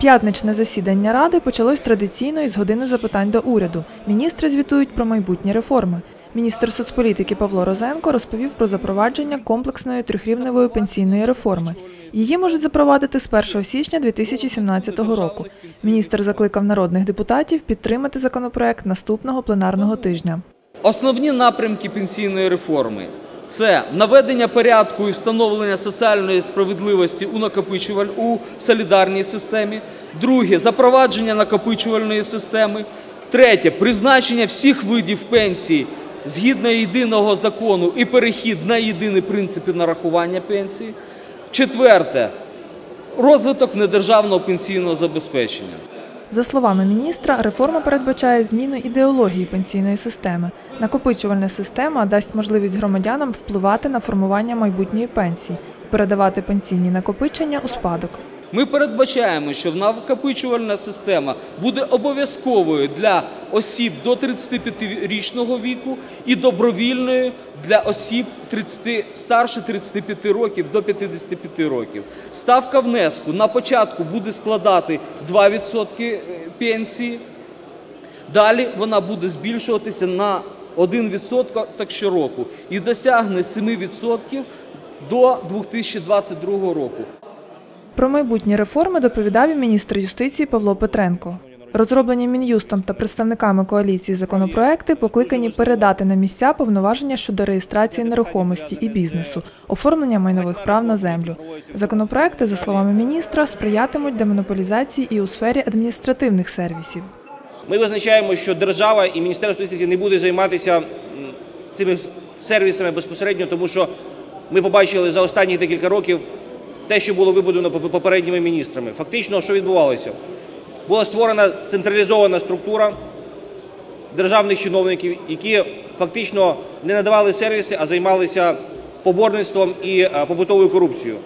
П'ятничне засідання ради почалось традиційно із години запитань до уряду. Міністри звітують про майбутні реформи. Міністр соцполітики Павло Розенко розповів про запровадження комплексної трьохрівневої пенсійної реформи. Її можуть запровадити з 1 січня 2017 року. Міністр закликав народних депутатів підтримати законопроект наступного пленарного тижня. Основні напрямки пенсійної реформи це наведення порядку і встановлення соціальної справедливості у накопичуваль у солідарній системі. Друге запровадження накопичувальної системи. Третє призначення всіх видів пенсій згідно єдиного закону і перехід на єдині принципи нарахування пенсії. Четверте розвиток недержавного пенсійного забезпечення. За словами міністра, реформа передбачає зміну ідеології пенсійної системи. Накопичувальна система дасть можливість громадянам впливати на формування майбутньої пенсії передавати пенсійні накопичення у спадок. Ми передбачаємо, що накопичувальна система буде обов'язковою для осіб до 35-річного віку і добровільною для осіб 30, старше 35 років до 55 років. Ставка внеску на початку буде складати 2% пенсії. Далі вона буде збільшуватися на 1% щороку і досягне 7% до 2022 року. Про майбутні реформи доповідав і міністр юстиції Павло Петренко. Розроблені мін'юстом та представниками коаліції законопроекти покликані передати на місця повноваження щодо реєстрації нерухомості і бізнесу, оформлення майнових прав на землю. Законопроекти, за словами міністра, сприятимуть демонополізації і у сфері адміністративних сервісів. Ми визначаємо, що держава і Міністерство юстиції не буде займатися цими сервісами безпосередньо, тому що ми побачили за останні декілька років те, що було вибудовано поп- попередніми міністрами. Фактично, що відбувалося? Була створена централізована структура державних чиновників, які фактично не надавали сервіси, а займалися поборництвом і е, побутовою корупцією.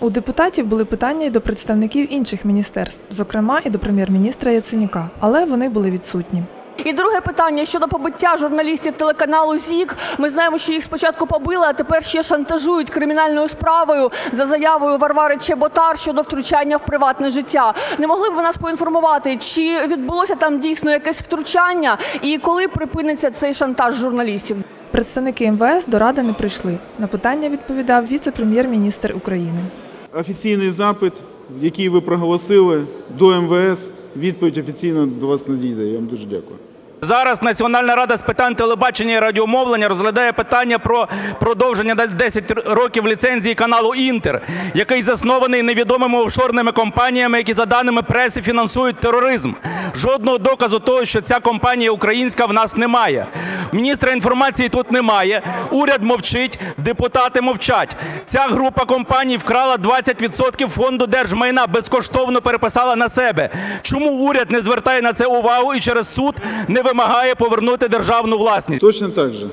У депутатів були питання і до представників інших міністерств, зокрема і до прем'єр-міністра Яценюка, але вони були відсутні. І друге питання щодо побиття журналістів телеканалу ЗІК. Ми знаємо, що їх спочатку побили, а тепер ще шантажують кримінальною справою за заявою Варвари Чеботар щодо втручання в приватне життя. Не могли б ви нас поінформувати, чи відбулося там дійсно якесь втручання, і коли припиниться цей шантаж журналістів? Представники МВС до ради не прийшли. На питання відповідав віце-прем'єр-міністр України. Офіційний запит, який ви проголосили до МВС, відповідь офіційно до вас надійде. Я вам дуже дякую. Зараз Національна рада з питань телебачення і радіомовлення розглядає питання про продовження на 10 років ліцензії каналу Інтер, який заснований невідомими офшорними компаніями, які за даними преси фінансують тероризм. Жодного доказу того, що ця компанія українська, в нас немає. Міністра інформації тут немає. Уряд мовчить, депутати мовчать. Ця група компаній вкрала 20% фонду держмайна, безкоштовно переписала на себе. Чому уряд не звертає на це увагу і через суд не вимагає повернути державну власність? Точно так же,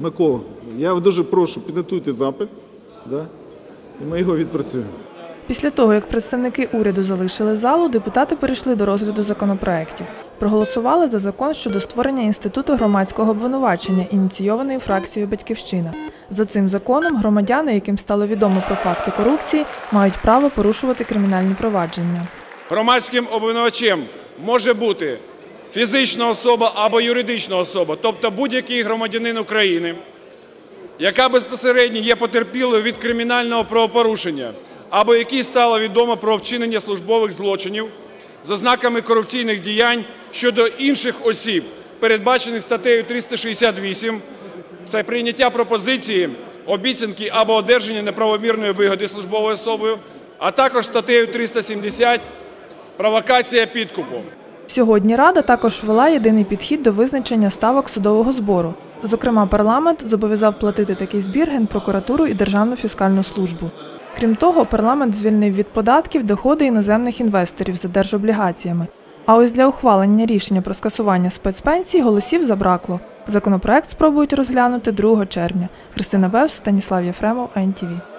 Микола, я дуже прошу, підготуйте запит, да? і ми його відпрацюємо. Після того, як представники уряду залишили залу, депутати перейшли до розгляду законопроєктів. Проголосували за закон щодо створення інституту громадського обвинувачення, ініційований фракцією Батьківщина. За цим законом громадяни, яким стало відомо про факти корупції, мають право порушувати кримінальні провадження. Громадським обвинувачем може бути фізична особа або юридична особа, тобто будь-який громадянин України, яка безпосередньо є потерпілою від кримінального правопорушення, або якій стало відомо про вчинення службових злочинів за знаками корупційних діянь щодо інших осіб, передбачених статтею 368, це прийняття пропозиції, обіцянки або одержання неправомірної вигоди службовою особою, а також статтею 370 провокація підкупу. Сьогодні Рада також ввела єдиний підхід до визначення ставок судового збору. Зокрема, парламент зобов'язав платити такий збір Генпрокуратуру і Державну фіскальну службу. Крім того, парламент звільнив від податків доходи іноземних інвесторів за держоблігаціями. А ось для ухвалення рішення про скасування спецпенсій голосів забракло. Законопроект спробують розглянути 2 червня. Христина Бевс, Станіслав Єфремов, АНТВ.